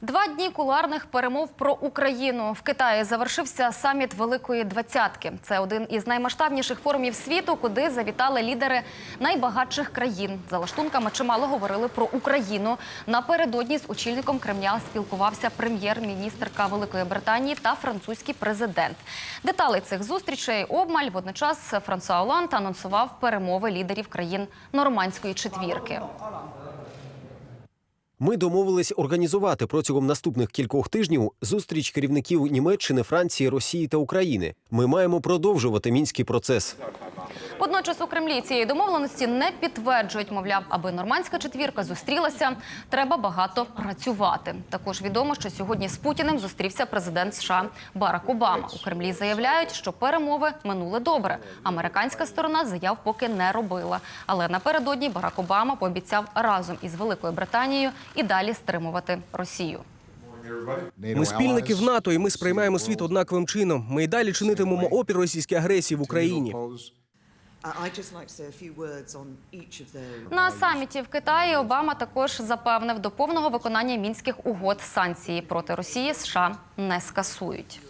Два дні кулуарних перемов про Україну в Китаї завершився саміт Великої Двадцятки. Це один із наймасштабніших форумів світу, куди завітали лідери найбагатших країн. За лаштунками чимало говорили про Україну. Напередодні з очільником Кремля спілкувався прем'єр-міністрка Великої Британії та французький президент. Деталі цих зустрічей обмаль. Водночас Франсуа Оланд анонсував перемови лідерів країн нормандської четвірки. Ми домовились організувати протягом наступних кількох тижнів зустріч керівників Німеччини, Франції, Росії та України. Ми маємо продовжувати мінський процес. Водночас у Кремлі цієї домовленості не підтверджують, мовляв, аби нормандська четвірка зустрілася, треба багато працювати. Також відомо, що сьогодні з Путіним зустрівся президент США Барак Обама. У Кремлі заявляють, що перемови минули добре. Американська сторона заяв поки не робила. Але напередодні Барак Обама пообіцяв разом із Великою Британією і далі стримувати Росію. Ми спільники в НАТО, і ми сприймаємо світ однаковим чином. Ми й далі чинитимемо опір російській агресії в Україні. На саміті в Китаї Обама також запевнив, до повного виконання мінських угод санкції проти Росії США не скасують.